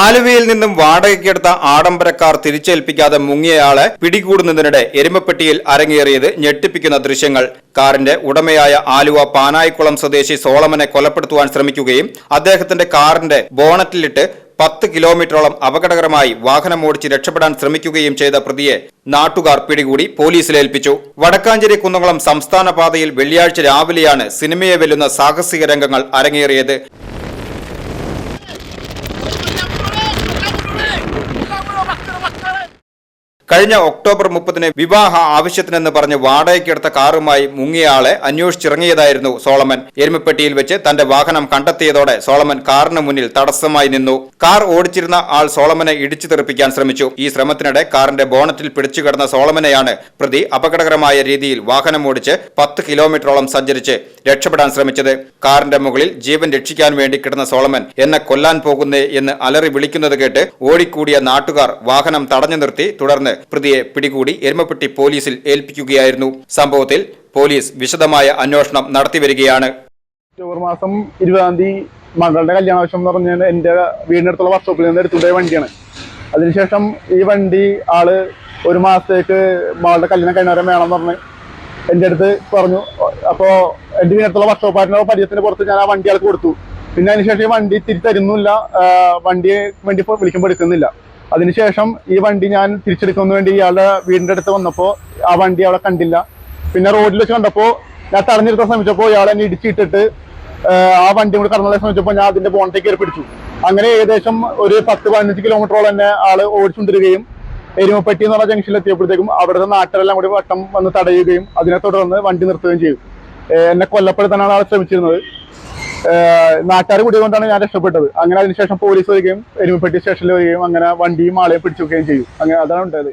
ആലുവയിൽ നിന്നും വാടകയ്ക്കെടുത്ത ആഡംബരക്കാർ കാർ തിരിച്ചേൽപ്പിക്കാതെ മുങ്ങിയയാളെ പിടികൂടുന്നതിനിടെ എരുമപ്പെട്ടിയിൽ അരങ്ങേറിയത് ഞെട്ടിപ്പിക്കുന്ന ദൃശ്യങ്ങൾ. കാറിന്റെ ഉടമയായ ആലുവ പാനായിക്കുളം സ്വദേശി സോളമനെ കൊലപ്പെടുത്തുവാൻ ശ്രമിക്കുകയും അദ്ദേഹത്തിന്റെ കാറിന്റെ ബോണറ്റിലിട്ട് പത്ത് കിലോമീറ്ററോളം അപകടകരമായി വാഹനം ഓടിച്ച് രക്ഷപ്പെടാൻ ശ്രമിക്കുകയും ചെയ്ത പ്രതിയെ നാട്ടുകാർ പിടികൂടി പോലീസിലേൽപ്പിച്ചു വടക്കാഞ്ചേരി കുന്നംകുളം സംസ്ഥാന പാതയിൽ വെള്ളിയാഴ്ച രാവിലെയാണ് സിനിമയെ വെല്ലുന്ന സാഹസിക രംഗങ്ങൾ അരങ്ങേറിയത്. കഴിഞ്ഞ ഒക്ടോബർ മുപ്പതിന് വിവാഹ ആവശ്യത്തിനെന്ന് പറഞ്ഞ് വാടകയ്ക്കെടുത്ത കാറുമായി മുങ്ങിയയാളെ അന്വേഷിച്ചിറങ്ങിയതായിരുന്നു സോളമൻ. എരുമപ്പെട്ടിയിൽ വെച്ച് തന്റെ വാഹനം കണ്ടെത്തിയതോടെ സോളമൻ കാറിന് മുന്നിൽ തടസ്സമായി നിന്നു. കാർ ഓടിച്ചിരുന്ന ആൾ സോളമനെ ഇടിച്ചു തെറിപ്പിക്കാൻ ശ്രമിച്ചു. ഈ ശ്രമത്തിനിടെ കാറിന്റെ ബോണറ്റിൽ പിടിച്ചുകിടന്ന സോളമനെയാണ് പ്രതി അപകടകരമായ രീതിയിൽ വാഹനം ഓടിച്ച് പത്ത് കിലോമീറ്ററോളം സഞ്ചരിച്ച് രക്ഷപ്പെടാൻ ശ്രമിച്ചത്. കാറിന്റെ മുകളിൽ ജീവൻ രക്ഷിക്കാൻ വേണ്ടി കിടന്ന സോളമൻ എന്നെ കൊല്ലാൻ പോകുന്നേ എന്ന് അലറി വിളിക്കുന്നത് കേട്ട് ഓടിക്കൂടിയ നാട്ടുകാർ വാഹനം തടഞ്ഞു നിർത്തി. തുടർന്ന് പ്രതിയെ പിടികൂടി എരുമപ്പെട്ടി പോലീസിൽ ഏൽപ്പിക്കുകയായിരുന്നു. സംഭവത്തിൽ പോലീസ് വിശദമായ അന്വേഷണം നടത്തിവരികയാണ് ഒക്ടോബർ മാസം ഇരുപതാം തീയതി മകളുടെ കല്യാണാവശ്യം എന്ന് പറഞ്ഞാൽ എന്റെ വീടിനടുത്തുള്ള വർക്ക്ഷോപ്പിൽ നിന്ന് എടുത്തുകൊണ്ടേ വണ്ടിയാണ്. അതിനുശേഷം ഈ വണ്ടി ആൾ ഒരു മാസത്തേക്ക് മകളുടെ കല്യാണം കഴിഞ്ഞവരെ എന്ന് പറഞ്ഞ് എന്റെ അടുത്ത് പറഞ്ഞു അപ്പോൾ എന്റെ വീടിനടുത്തുള്ള വർക്ക്ഷോപ്പാരുടെ പരിചയത്തിന് പുറത്ത് ഞാൻ ആ വണ്ടി ആൾക്ക് കൊടുത്തു. പിന്നെ അതിനുശേഷം ഈ വണ്ടി തിരിച്ചു തരുന്നില്ല വണ്ടിയെ വേണ്ടി വിളിക്കുമ്പോൾ എടുക്കുന്നില്ല. അതിനുശേഷം ഈ വണ്ടി ഞാൻ തിരിച്ചെടുക്കുന്ന വേണ്ടി ഇയാളുടെ വീടിന്റെ അടുത്ത് വന്നപ്പോൾ ആ വണ്ടി അവിടെ കണ്ടില്ല. പിന്നെ റോഡിൽ വെച്ച് കണ്ടപ്പോൾ ഞാൻ തടഞ്ഞിരുത്താൻ ശ്രമിച്ചപ്പോൾ ഇയാൾ എന്നെ ഇടിച്ചിട്ടിട്ട് ആ വണ്ടി കൂടെ കടന്നു ശ്രമിച്ചപ്പോൾ ഞാൻ അതിന്റെ ബോണ്ടേക്ക് കയറി പിടിച്ചു അങ്ങനെ ഏകദേശം ഒരു പത്ത് പതിനഞ്ച് കിലോമീറ്ററോളം തന്നെ ആൾ ഓടിച്ചുകൊണ്ടിരിക്കുകയും എരുമപ്പെട്ടി എന്ന് പറഞ്ഞ ജംഗ്ഷനിൽ എത്തിയപ്പോഴത്തേക്കും അവിടുത്തെ നാട്ടുകാരെല്ലാം കൂടി വട്ടം വന്ന് തടയുകയും അതിനെ തുടർന്ന് വണ്ടി നിർത്തുകയും ചെയ്തു. എന്നെ കൊല്ലപ്പെടുത്താനാണ് ആൾ ശ്രമിച്ചിരുന്നത്. നാട്ടുകാർ കൂടിയതുകൊണ്ടാണ് ഞാൻ രക്ഷപ്പെട്ടത്. അങ്ങനെ അതിനുശേഷം പോലീസ് വരികയും എരുമപ്പെട്ടി സ്റ്റേഷനിൽ വരികയും അങ്ങനെ വണ്ടിയും ആളെയും പിടിച്ചു വെക്കുകയും ചെയ്യും അങ്ങനെ അതാണ് ഉണ്ടായത്.